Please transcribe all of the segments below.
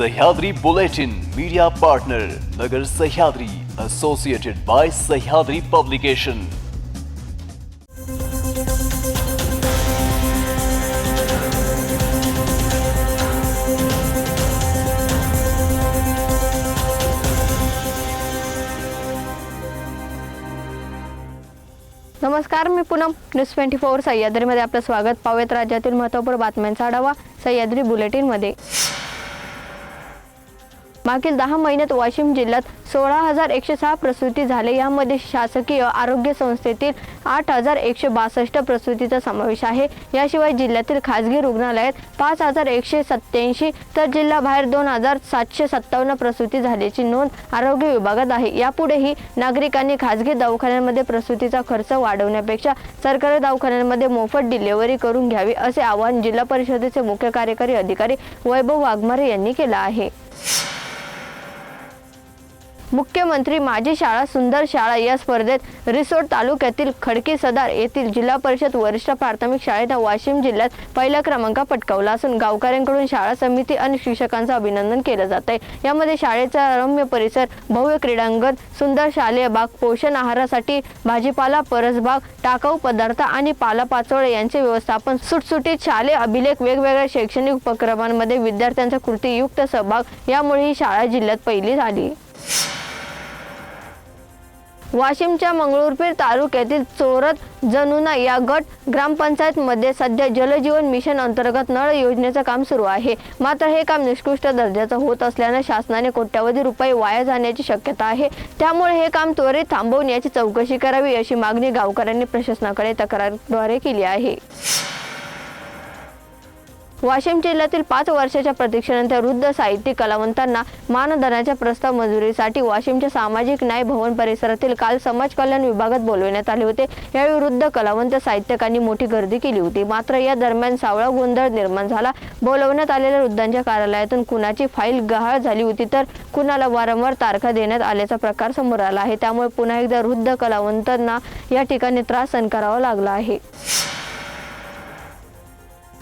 Sahyadri Bulletin media partner Nagar Sahyadri associated by Sahyadri publication नमस्कार मी Poonam. News twenty four सह्याद्रीमध्ये आपलं स्वागत. पाहूयात राज्यातील महत्त्वपूर्ण बातम्यांचा आढावा सह्याद्री बुलेटिनमध्ये. मागील दहा महिन्यात वाशिम जिल्ह्यात सोळा हजार एकशे सहा प्रसूती झाले. यामध्ये शासकीय आरोग्य संस्थेतील आठ हजार एकशे बासष्ट प्रसूतीचा समावेश आहे. याशिवाय जिल्ह्यातील खाजगी रुग्णालयात पाच हजार एकशे सत्याऐंशी तर जिल्हाबाहेर दोन हजार सातशे सत्तावन्न प्रसूती झाल्याची नोंद आरोग्य विभागात आहे. यापुढेही नागरिकांनी खाजगी दवाखान्यांमध्ये प्रसूतीचा खर्च वाढवण्यापेक्षा सरकारी दवाखान्यांमध्ये मोफत डिलिव्हरी करून घ्यावी असे आवाहन जिल्हा परिषदेचे मुख्य कार्यकारी अधिकारी वैभव वाघमारे यांनी केलं आहे. मुख्यमंत्री माझी शाळा सुंदर शाळा या स्पर्धेत रिसोड तालुक्यातील खडकी सदार येथील जिल्हा परिषद वरिष्ठ प्राथमिक शाळेनं वाशिम जिल्ह्यात पहिला क्रमांक पटकावला असून गावकऱ्यांकडून शाळा समिती आणि शिक्षकांचं अभिनंदन केलं जात आहे. यामध्ये शाळेचा रम्य परिसर भव्य क्रीडांगण सुंदर शालेय बाग पोषण आहारासाठी भाजीपाला परसबाग टाकाऊ पदार्थ आणि पालापाचोळे यांचे व्यवस्थापन सुटसुटीत शालेय अभिलेख वेगवेगळ्या शैक्षणिक उपक्रमांमध्ये विद्यार्थ्यांचा कृतीयुक्त सहभाग यामुळे ही शाळा जिल्ह्यात पहिली झाली. वाशिमच्या मंगळूरपीर तालुक्यातील चोरत जनुना या गट ग्रामपंचायतमध्ये सध्या जलजीवन मिशन अंतर्गत नळ योजनेचं काम सुरू आहे. मात्र हे काम निकृष्ट दर्जाचं होत असल्यानं शासनाने कोट्यवधी रुपये वाया जाण्याची शक्यता आहे. त्यामुळे हे काम त्वरित थांबवून याची चौकशी करावी अशी मागणी गावकऱ्यांनी प्रशासनाकडे तक्रारद्वारे केली आहे. वाशिम जिल्ह्यातील पाच वर्षाच्या प्रतीक्षेनंतर वृद्ध साहित्यिक कलावंतांना मानधनाच्या प्रस्ताव मंजुरीसाठी वाशिमच्या सामाजिक न्याय भवन परिसरातील काल समाज कल्याण विभागात बोलवण्यात आले होते. यावेळी वृद्ध कलावंत साहित्यकांनी मोठी गर्दी केली होती. मात्र या दरम्यान सावळा गोंधळ निर्माण झाला. बोलवण्यात आलेल्या वृद्धांच्या कार्यालयातून कुणाची फाईल गहाळ झाली होती तर कुणाला वारंवार तारखा देण्यात आल्याचा प्रकार समोर आला आहे. त्यामुळे पुन्हा एकदा वृद्ध कलावंतांना या ठिकाणी त्रास सहन करावा लागला आहे.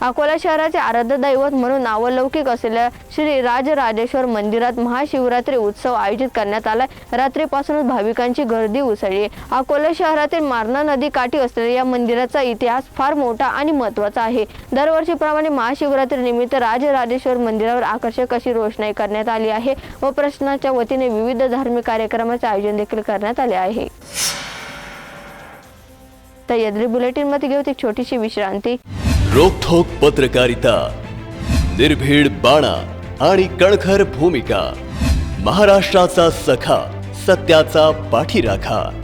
अकोला शहराचे आराध्य दैवत म्हणून नावलौकिक असलेल्या श्री राजराजेश्वर मंदिरात महाशिवरात्री उत्सव आयोजित करण्यात आलाय. रात्रीपासूनच भाविकांची गर्दी उसळली अकोला शहरातील मारणा नदी काठी असलेल्या या मंदिराचा इतिहास फार मोठा आणि महत्त्वाचा आहे. दरवर्षीप्रमाणे महाशिवरात्री निमित्त राजराजेश्वर मंदिरावर आकर्षक अशी रोषणाई करण्यात आली आहे व प्रश्नाच्या वतीने विविध धार्मिक कार्यक्रमाचे आयोजन देखील करण्यात आले आहे. तर यद्री बुलेटिनमध्ये घेऊ एक छोटीशी विश्रांती. रोखोक पत्रकारिता निर्भीड बाणा आणि कणखर भूमिका महाराष्ट्राचा सखा सत्याचा पाठीराखा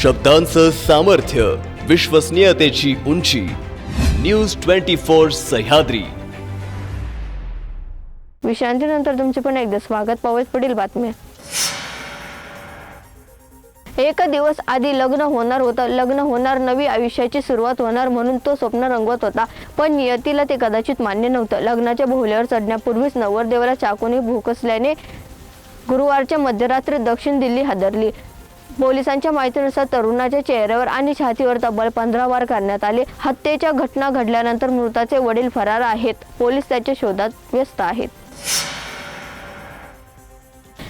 शब्दांचं सामर्थ्य विश्वसनीयतेची उंची न्यूज ट्वेंटी फोर सह्याद्री. विश्रांतीनंतर तुमचे पण एकदा स्वागत. पाहूयात पुढील बातम्या. एक दिवस आधी लग्न होणार होतं. लग्न होणार नवी आयुष्याची सुरुवात होणार म्हणून तो स्वप्न रंगवत होता. पण नियतीला ते कदाचित मान्य नव्हतं. लग्नाच्या भोवल्यावर चढण्यापूर्वीच नवरदेवाला चाकूने भूकसल्याने गुरुवारच्या मध्यरात्री दक्षिण दिल्ली हादरली. पोलिसांच्या माहितीनुसार तरुणाच्या चेहऱ्यावर आणि छातीवर तब्बल पंधरा वार करण्यात आले. हत्येच्या घटना घडल्यानंतर मृताचे वडील फरार आहेत. पोलीस त्याच्या शोधात व्यस्त आहेत.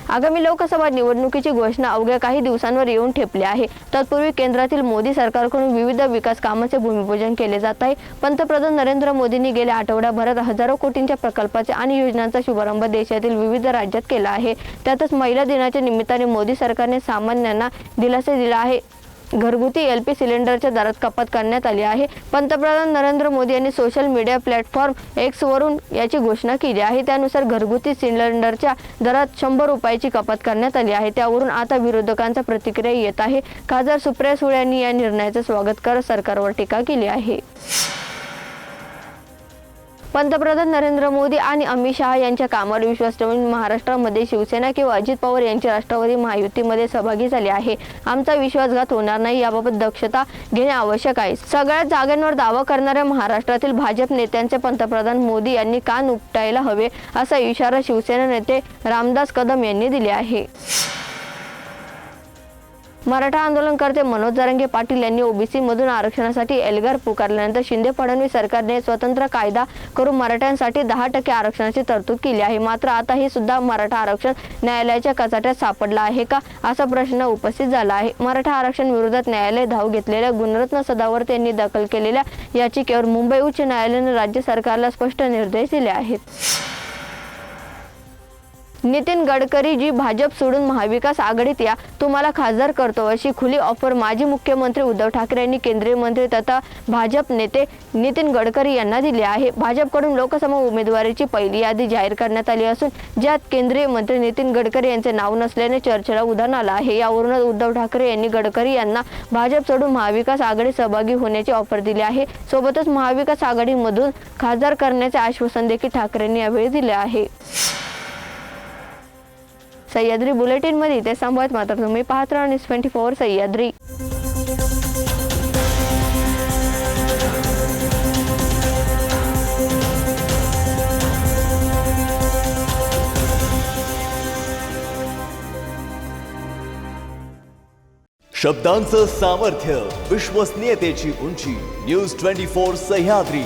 आगामी लोकसभा निवडणुकीची घोषणा अवघ्या काही दिवसांवर येऊन ठेपली आहे. तत्पूर्वी केंद्रातील मोदी सरकारकडून विविध विकास कामांचे भूमिपूजन केले जात आहे. पंतप्रधान नरेंद्र मोदींनी गेल्या आठवड्याभरात हजारो कोटींच्या प्रकल्पाचे आणि योजनांचा शुभारंभ देशातील विविध राज्यात केला आहे. त्यातच महिला दिनाच्या निमित्ताने मोदी सरकारने सामान्यांना दिलासा दिला आहे. घरगुती एल पी सिलेंडरच्या दरात कपात करण्यात आली आहे. पंतप्रधान नरेंद्र मोदी यांनी सोशल मीडिया प्लॅटफॉर्म एक्सवरून याची घोषणा केली आहे. त्यानुसार घरगुती सिलेंडरच्या दरात शंभर रुपयाची कपात करण्यात आली आहे. त्यावरून आता विरोधकांचा प्रतिक्रिया येत आहे. खासदार सुप्रिया सुळे यांनी या निर्णयाचं स्वागत करत सरकारवर टीका केली आहे. पंतप्रधान नरेंद्र मोदी आणि अमित शहा यांच्या कामावर विश्वास ठेवून महाराष्ट्रामध्ये शिवसेना किंवा अजित पवार यांची राष्ट्रवादी महायुतीमध्ये सहभागी झाले आहे. आमचा विश्वासघात होणार नाही याबाबत दक्षता घेणे आवश्यक आहे. सगळ्या जागांवर दावा करणाऱ्या महाराष्ट्रातील भाजप नेत्यांचे पंतप्रधान मोदी यांनी कान उपटायला हवे असा इशारा शिवसेना नेते रामदास कदम यांनी दिले आहे. मराठा आंदोलनकर्ते मनोज जरंगे पाटील यांनी ओबीसी मधून आरक्षणासाठी एल्गार पुकारल्यानंतर शिंदे फडणवीस सरकारने स्वतंत्र कायदा करून मराठ्यांसाठी दहा टक्के आरक्षणाची तरतूद केली आहे. मात्र आता ही सुद्धा मराठा आरक्षण न्यायालयाच्या कचाट्यात सापडला आहे का असा प्रश्न उपस्थित झाला आहे. मराठा आरक्षण विरोधात न्यायालय धाव घेतलेल्या गुणरत्न सदावर्त यांनी दाखल केलेल्या याचिकेवर मुंबई उच्च न्यायालयाने राज्य सरकारला स्पष्ट निर्देश दिले आहेत. नितीन गडकरी जी भाजप सोडून महाविकास आघाडीत या तुम्हाला खासदार करतो अशी खुली ऑफर माजी मुख्यमंत्री उद्धव ठाकरे यांनी केंद्रीय मंत्री तथा भाजप नेते नितीन गडकरी यांना दिली आहे. भाजपकडून लोकसभा उमेदवारीची पहिली यादी जाहीर करण्यात आली असून ज्यात केंद्रीय मंत्री नितीन गडकरी यांचे नाव नसल्याने चर्चेला उधाण आलं आहे. यावरूनच उद्धव ठाकरे यांनी गडकरी यांना भाजप सोडून महाविकास आघाडीत सहभागी होण्याची ऑफर दिली आहे. सोबतच महाविकास आघाडीमधून खासदार करण्याचे आश्वासन देखील ठाकरेंनी यावेळी दिले आहे. सह्याद्री बुलेटिनमध्ये ते संवाद मात्र तुम्ही पाहत राहा न्यूज ट्वेंटी फोर सह्याद्री. शब्दांचं सामर्थ्य विश्वसनीयतेची उंची न्यूज ट्वेंटी फोर सह्याद्री.